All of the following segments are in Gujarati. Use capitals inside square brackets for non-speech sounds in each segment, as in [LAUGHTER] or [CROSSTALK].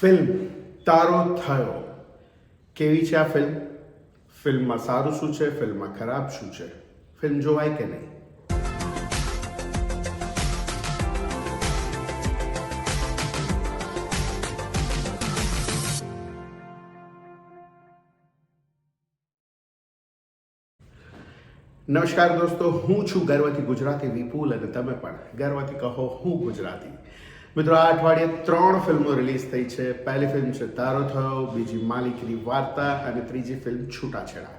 ફિલ્મ તારો થયો. કેવી છે આ ફિલ્મ? ફિલ્મમાં સારું શું છે? ફિલ્મમાં ખરાબ શું છે? ફિલ્મ જોવાય કે નહીં? નમસ્કાર દોસ્તો, હું છું ગર્વથી ગુજરાતી વિપુલ અને તમે પણ ગર્વથી કહો હું ગુજરાતી. મિત્રો, આ અઠવાડિયે ત્રણ ફિલ્મો રિલીઝ થઈ છે. પહેલી ફિલ્મ છે તારો થયો, બીજી માલિકની વાર્તા અને ત્રીજી ફિલ્મ છૂટાછેડા.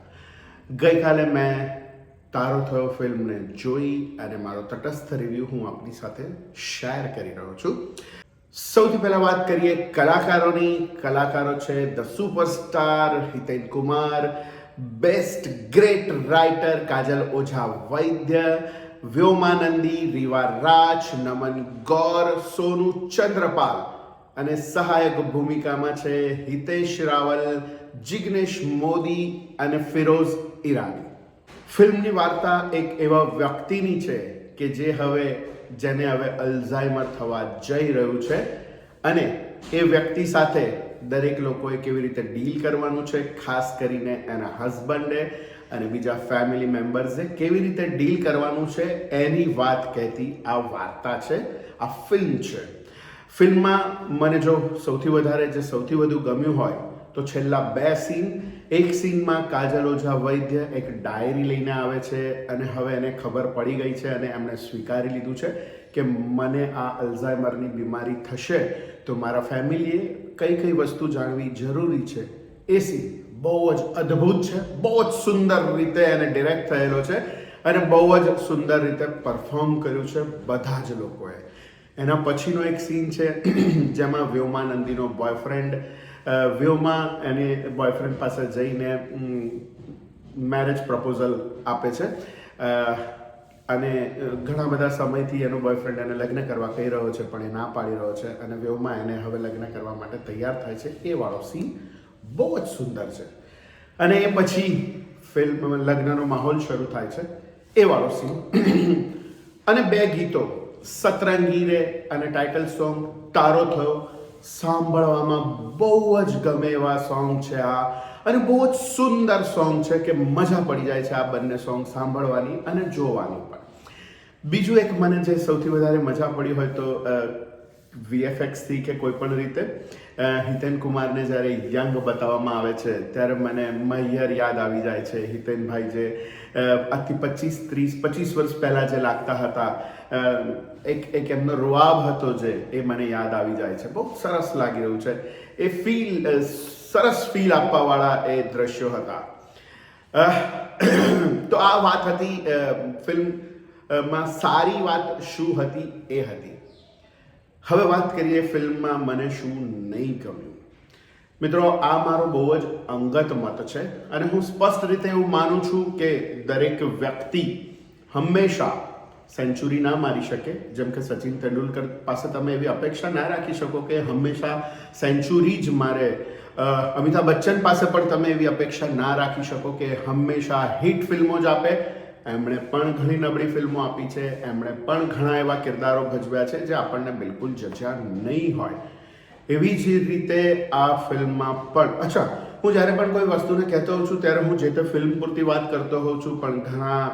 ગઈકાલે મેં તારો થયો ફિલ્મને જોઈ અને મારો તટસ્થ રિવ્યૂ હું આપની સાથે શેર કરી રહ્યો છું. સૌથી પહેલાં વાત કરીએ કલાકારોની. કલાકારો છે the superstar Hiten Kumar best great writer Kajal Oza Vaidya Vyomanandi Riva Raj Naman Gaur Sonu Chandrapal. અને સહાયક ભૂમિકામાં છે હિતેશ રાવલ, જિગ્નેશ મોદી અને ફિરોઝ ઈરાની. ફિલ્મની વાર્તા એક એવા વ્યક્તિની છે કે જે હવે, જેને હવે અલ્ઝાઇમર થવા જઈ રહ્યું છે. અને એ વ્યક્તિ સાથે દરેક લોકોએ કેવી રીતે ડીલ કરવાનું છે, ખાસ કરીને એના હસબન્ડે અને બીજા ફેમિલી મેમ્બર્સે કેવી રીતે ડીલ કરવાનું છે એની વાત કહેતી આ વાર્તા છે, આ ફિલ્મ છે. ફિલ્મમાં મને જો સૌથી વધારે જે સૌથી વધુ ગમ્યું હોય તો છેલ્લા બે સીન એક સીનમાં કાજલ ઓઝા વૈદ્ય એક ડાયરી લઈને આવે છે અને હવે એને ખબર પડી ગઈ છે અને એમણે સ્વીકારી લીધું છે કે મને આ અલ્ઝાઇમરની બીમારી થશે, તો મારા ફેમિલીએ કઈ કઈ વસ્તુ જાણવી જરૂરી છે એ સીન બહુ જ અદ્ભુત છે, બહુ જ સુંદર રીતે એને ડિરેક્ટ થયેલો છે અને બહુ જ સુંદર રીતે પરફોર્મ કર્યું છે બધા જ લોકોએ. એના પછીનો એક સીન છે, [CLEARS THROAT] જેમાં વ્યોમાનંદીનો બોયફ્રેન્ડ વ્યોમા એની બોયફ્રેન્ડ પાસે જઈને મેરેજ પ્રપોઝલ આપે છે. અને ઘણા બધા સમયથી એનો બોયફ્રેન્ડ એને લગ્ન કરવા કહી રહ્યો છે, પણ એ ના પાડી રહ્યો છે અને વ્યોમા એને હવે લગ્ન કરવા માટે તૈયાર થાય છે એ વાળો સીન બહુ જ સુંદર છે. અને એ પછી ફિલ્મ લગ્નનો માહોલ શરૂ થાય છે. એ વાળો સીન અને બે ગીતો સતરંગી રે અને ટાઇટલ સોંગ તારો થયો, સાંભળવામાં બહુ જ ગમે એવા સોંગ છે આ. અને બહુ જ સુંદર સોંગ છે કે મજા પડી જાય છે આ બંને સોંગ સાંભળવાની અને જોવાની પણ. બીજું એક મને જે સૌથી વધારે મજા પડી હોય તો વીએફએક્સથી કે કોઈ પણ રીતે હિતેન કુમારને જ્યારે યંગ બતાવવામાં આવે છે, ત્યારે મને મૈયર યાદ આવી જાય છે હિતેનભાઈ જે આજથી પચીસ, ત્રીસ, પચીસ વર્ષ પહેલાં જે લાગતા હતા એક એક એમનો રૂઆબ હતો જે, એ મને યાદ આવી જાય છે. બહુ સરસ લાગી રહ્યું છે. એ ફીલ સરસ ફીલ આપવાવાળા એ દ્રશ્યો હતા. તો આ વાત હતી ફિલ્મ ફિલ્મમાં સારી વાત શું હતી? એ હતી. હવે વાત કરીએ ફિલ્મમાં મને શું નહીં ગમ્યું. મિત્રો, આ મારો બહુ જ અંગત મત છે અને હું સ્પષ્ટ રીતે એવું માનું છું કે દરેક વ્યક્તિ હંમેશા સેન્ચુરી ના મારી શકે. જેમ કે સચિન તેંડુલકર પાસે તમે એવી અપેક્ષા ના રાખી શકો કે હંમેશા સેન્ચુરી જ મારે. અમિતાભ બચ્ચન પાસે પણ તમે એવી અપેક્ષા ના રાખી શકો કે હંમેશા હિટ ફિલ્મો જ આપે. એમણે પણ ઘણી નબળી ફિલ્મો આપી છે, એમણે પણ ઘણા એવા કિરદારો ભજવ્યા છે જે આપણને બિલકુલ જજા નહીં હોય. એવી જ રીતે આ ફિલ્મમાં પણ, અચ્છા, હું જ્યારે પણ કોઈ વસ્તુને કહેતો હોઉં છું, ત્યારે હું જે તે ફિલ્મ પૂરતી વાત કરતો હોઉં છું, પણ ઘણા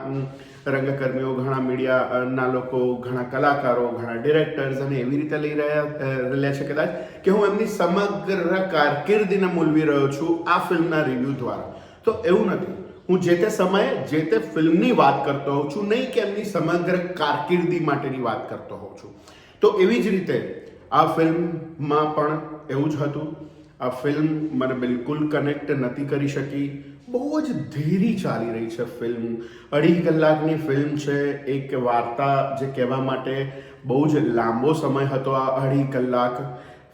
રંગકર્મીઓ, ઘણા મીડિયાના લોકો, ઘણા કલાકારો, ઘણા ડિરેક્ટર્સ અને એવી રીતે લઈ રહ્યા લે છે કદાચ, કે હું એમની સમગ્ર કારકિર્દીને મૂલવી રહ્યો છું આ ફિલ્મના રિવ્યૂ દ્વારા. તો એવું નથી. હું જે તે સમયે જે તે ફિલ્મની વાત કરતો હોઉં છું, નહીં કે એમની સમગ્ર કારકિર્દી માટેની વાત કરતો હોઉં છું. તો એવી જ રીતે આ ફિલ્મમાં પણ એવું જ હતું. આ ફિલ્મ મને બિલકુલ કનેક્ટ નથી કરી શકી. બહુ જ ધીરી ચાલી રહી છે ફિલ્મ. અઢી કલાકની ફિલ્મ છે, એક વાર્તા જે કહેવા માટે બહુ જ લાંબો સમય હતો આ અઢી કલાક.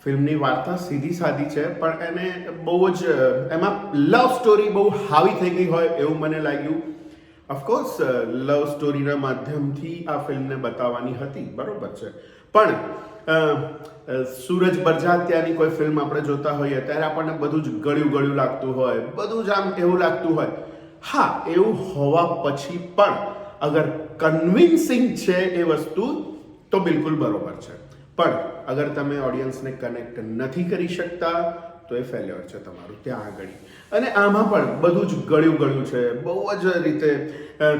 ફિલ્મની વાર્તા સીધી સાદી છે, પણ એને બહુ જ, એમાં લવ સ્ટોરી બહુ હાવી થઈ ગઈ હોય એવું મને લાગ્યું. ઓફકોર્સ લવ સ્ટોરીના માધ્યમથી આ ફિલ્મને બતાવવાની હતી, બરોબર છે. પણ સૂરજ બરજાત્યાની કોઈ ફિલ્મ આપણે જોતા હોઈએ, ત્યારે આપણને બધું જ ગળ્યું ગળ્યું લાગતું હોય, બધું જ આમ એવું લાગતું હોય. હા, એવું હોવા પછી પણ અગર કન્વિન્સિંગ છે એ વસ્તુ, તો બિલકુલ બરોબર છે. પણ અગર તમે ઓડિયન્સને કનેક્ટ નથી કરી શકતા, તો એ ફેલ્યોર છે તમારું, ત્યાં આગળ. અને આમાં પણ બધું જ ગળ્યું ગળ્યું છે. બહુ જ રીતે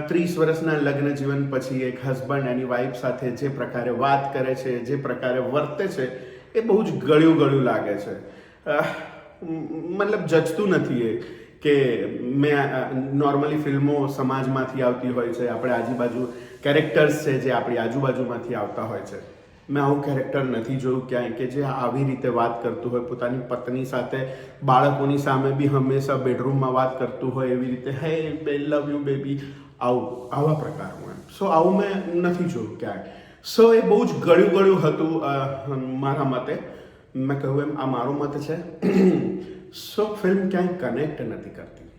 ત્રીસ વર્ષના લગ્ન જીવન પછી એક હસબન્ડ એની વાઈફ સાથે જે પ્રકારે વાત કરે છે, જે પ્રકારે વર્તે છે, એ બહુ જ ગળ્યું ગળ્યું લાગે છે. મતલબ જચતું નથી એ કે મેં નોર્મલી ફિલ્મો સમાજમાંથી આવતી હોય છે, આપણે આજુબાજુ કેરેક્ટર્સ છે જે આપણી આજુબાજુમાંથી આવતા હોય છે. મેં આવું કેરેક્ટર નથી જોયું ક્યાંય કે જે આવી રીતે વાત કરતું હોય, પોતાની પત્ની સાથે, બાળકોની સામે બી હંમેશા બેડરૂમમાં વાત કરતું હોય એવી રીતે હે બે લવ યુ બેબી આવું, આવા પ્રકારનું એમ. સો આવું મેં નથી જોયું ક્યાંય. સો એ બહુ જ ગળ્યું ગળ્યું હતું મારા મતે. મેં કહ્યું એમ, આ મારો મત છે. [CLEARS THROAT] સો ફિલ્મ ક્યાંય કનેક્ટ નથી કરતી.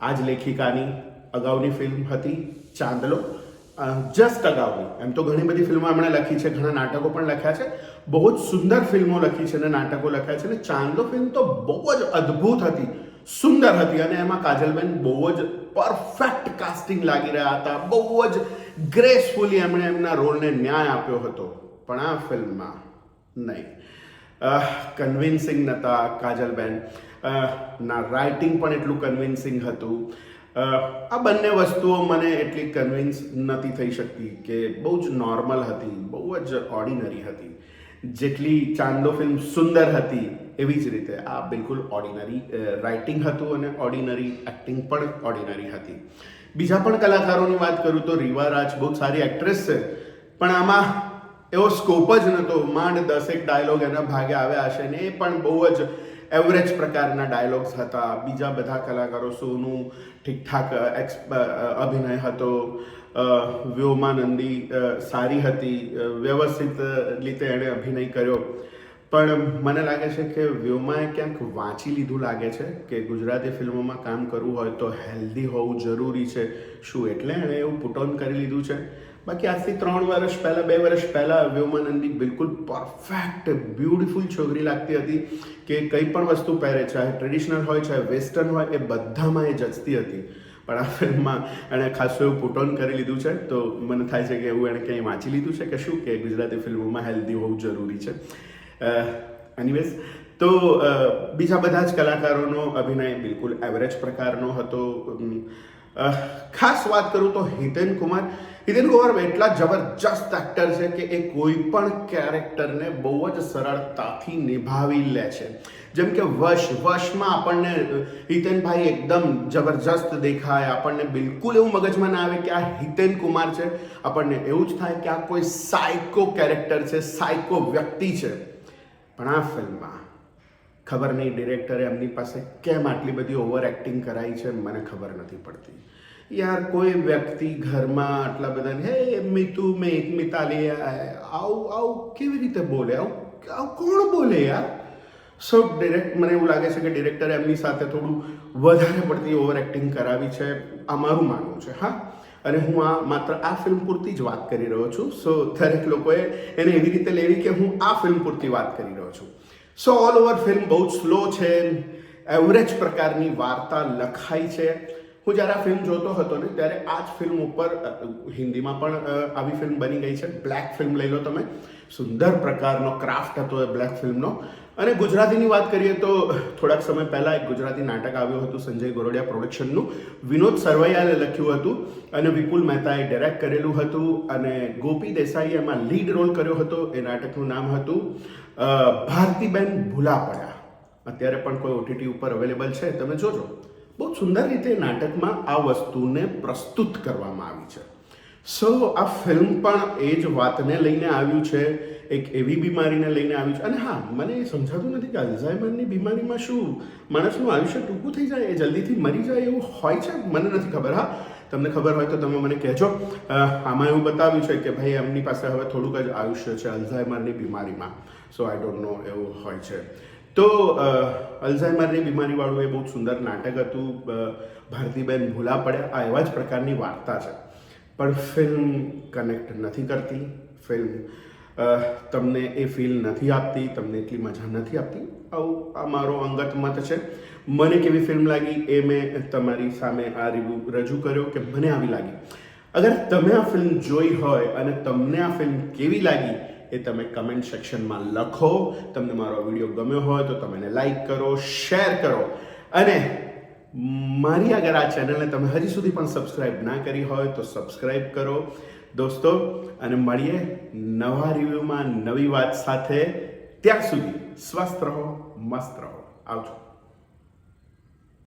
આ જ લેખિકાની અગાઉની ફિલ્મ હતી ચાંદલો. જસ્ટ અગાઉની એમ તો ઘણી બધી ફિલ્મો એમણે લખી છે, ઘણા નાટકો પણ લખ્યા છે. બહુ જ સુંદર ફિલ્મો લખી છે અને નાટકો લખ્યા છે. અને ચાંદો ફિલ્મ તો બહુ જ અદ્ભુત હતી. સુંદર હતી અને એમાં કાજલબેન બહુ જ પરફેક્ટ કાસ્ટિંગ લાગી રહ્યા હતા. બહુ જ ગ્રેસફુલી એમણે એમના રોલને ન્યાય આપ્યો હતો. પણ આ ફિલ્મમાં નહીં. કન્વિન્સિંગ નહોતા કાજલબેન. ના રાઇટિંગ પણ એટલું કન્વિન્સિંગ હતું. આ બંને વસ્તુઓ મને એટલી કન્વિન્સ નથી થઈ શકતી કે બહુ જ નોર્મલ હતી, બહુ જ ઓર્ડિનરી હતી. જેટલી ચાંદો ફિલ્મ સુંદર હતી, એવી જ રીતે આ બિલકુલ ઓર્ડિનરી રાઇટિંગ હતું અને ઓર્ડિનરી એક્ટિંગ પણ ઓર્ડિનરી હતી. બીજા પણ કલાકારોની વાત કરું તો રીવા રાજ બહુ સારી એક્ટ્રેસ છે. પણ આમાં એવો સ્કોપ જ નહોતો માંડ દસેક ડાયલોગ એના ભાગે આવ્યા હશે ને એ પણ બહુ જ એવરેજ પ્રકારના ડાયલોગ્સ હતા. બીજા બધા કલાકારો સોનું, ઠીકઠાક એક્સ અભિનય હતો. વ્યોમાનંદી સારી હતી. વ્યવસ્થિત રીતે એણે અભિનય કર્યો. પણ મને લાગે છે કે વ્યોમાએ ક્યાંક વાંચી લીધું લાગે છે કે ગુજરાતી ફિલ્મોમાં કામ કરવું હોય તો હેલ્ધી હોવું જરૂરી છે. શું એટલે એણે એવું પુટ ઓન કરી લીધું છે? બાકી આજથી ત્રણ વર્ષ પહેલાં, બે વર્ષ પહેલાં વ્યોમાનંદી બિલકુલ પરફેક્ટ બ્યુટિફુલ છોકરી લાગતી હતી કે કંઈ પણ વસ્તુ પહેરે, ચાહે ટ્રેડિશનલ હોય, ચાહે વેસ્ટર્ન હોય, એ બધામાં એ જચતી હતી. પણ આ ફિલ્મમાં એણે ખાસું એવું પુટ ઓન કરી લીધું છે, તો મને થાય છે કે એવું એણે ક્યાંય વાંચી લીધું છે કે શું, કે ગુજરાતી ફિલ્મોમાં હેલ્ધી હોવું જરૂરી છે. એનીવેઝ તો બીજા બધા જ કલાકારોનો અભિનય બિલકુલ એવરેજ પ્રકારનો હતો. ખાસ વાત કરું તો હિતેન કુમાર હિતેન કુમાર એટલા જબરજસ્ત એક્ટર છે કે એ કોઈ પણ કેરેક્ટરને બહુ જ સરળતાથી નિભાવી લે છે. જેમ કે વશ, વશમાં આપણને, હિતેનભાઈ એકદમ જબરજસ્ત દેખાય, આપણને બિલકુલ એવું મગજમાં ના આવે કે આ હિતેન કુમાર છે. આપણને એવું જ થાય કે આ કોઈ સાયકો કેરેક્ટર છે સાયકો વ્યક્તિ છે. પણ આ ફિલ્મમાં ખબર નહીં ડિરેક્ટરે એમની પાસે કેમ આટલી બધી ઓવર એક્ટિંગ કરાઈ છે, મને ખબર નથી પડતી. યાર, કોઈ વ્યક્તિ ઘરમાં આટલા બધા હે મિતુ મેં મિતાલી આવું આવું કેવી રીતે બોલે? આવું આવું કોણ બોલે યાર? સો ડિરેક્ટ મને એવું લાગે છે કે ડિરેક્ટરે એમની સાથે થોડું વધારે પડતી ઓવર એક્ટિંગ કરાવી છે, આ મારું માનવું છે, હા. અને હું આ માત્ર આ ફિલ્મ પૂરતી જ વાત કરી રહ્યો છું. સો દરેક લોકોએ એને એવી રીતે લેવી કે હું આ ફિલ્મ પૂરતી વાત કરી રહ્યો છું. સો ઓલ ઓવર ફિલ્મ બહુ સ્લો છે એવરેજ પ્રકારની વાર્તા લખાઈ છે. હું જ્યારે આ ફિલ્મ જોતો હતો ને, ત્યારે આ જ ફિલ્મ ઉપર હિન્દીમાં પણ આવી ફિલ્મ બની ગઈ છે. બ્લેક ફિલ્મ લઈ લો તમે. સુંદર પ્રકારનો ક્રાફ્ટ હતો એ બ્લેક ફિલ્મનો અને ગુજરાતીની વાત કરીએ તો, થોડાક સમય પહેલાં એક ગુજરાતી નાટક આવ્યું હતું સંજય ગોરડિયા પ્રોડક્શનનું વિનોદ સરવૈયાએ લખ્યું હતું અને વિપુલ મહેતાએ ડાયરેક્ટ કરેલું હતું અને ગોપી દેસાઈએ એમાં લીડ રોલ કર્યો હતો. એ નાટકનું નામ હતું ભારતીબેન ભૂલા પડ્યા અત્યારે પણ કોઈ ઓટીટી ઉપર અવેલેબલ છે. તમે જોજો. બહુ સુંદર રીતે નાટકમાં આ વસ્તુને પ્રસ્તુત કરવામાં આવી છે. સો આ ફિલ્મ પણ એ જ વાતને લઈને આવ્યું છે, એક એવી બીમારીને લઈને આવ્યું છે. અને હા, મને એ સમજાતું નથી કે અલ્ઝાઇમરની બીમારીમાં શું માણસનું આયુષ્ય ટૂંકું થઈ જાય, એ જલ્દીથી મરી જાય એવું હોય છે? મને નથી ખબર. હા, તમને ખબર હોય તો તમે મને કહેજો. આમાં એવું બતાવ્યું છે કે ભાઈ, એમની પાસે હવે થોડુંક જ આયુષ્ય છે અલ્ઝાઇમરની બીમારીમાં. સો આઈ ડોન્ટ નો એવું હોય છે. તો અલ્ઝાઇમરની બીમારીવાળું એ બહુ સુંદર નાટક હતું. ભારતીબેન ભૂલા પડ્યા. આ એવા જ પ્રકારની વાર્તા છે. પણ ફિલ્મ કનેક્ટ નથી કરતી. ફિલ્મ તમને એ ફીલ નથી આપતી, તમને એટલી મજા નથી આપતી. આવું, આ મારો અંગત મત છે. મને કેવી ફિલ્મ લાગી એ મેં તમારી સામે આ રિવ્યૂ રજૂ કર્યો કે મને આવી લાગી. અગર તમે આ ફિલ્મ જોઈ હોય અને તમને આ ફિલ્મ કેવી લાગી એ તમે કમેન્ટ સેક્શનમાં લખો. તમને મારો વીડિયો ગમ્યો હોય તો તમે એને લાઈક કરો શેર કરો. અને મારી અગર આ ચેનલને તમે હજી સુધી પણ સબસ્ક્રાઈબ ના કરી હોય તો સબસ્ક્રાઈબ કરો. દોસ્તો, અને મળીએ નવા રિવ્યૂમાં નવી વાત સાથે. ત્યાં સુધી સ્વસ્થ રહો, મસ્ત રહો. આવજો.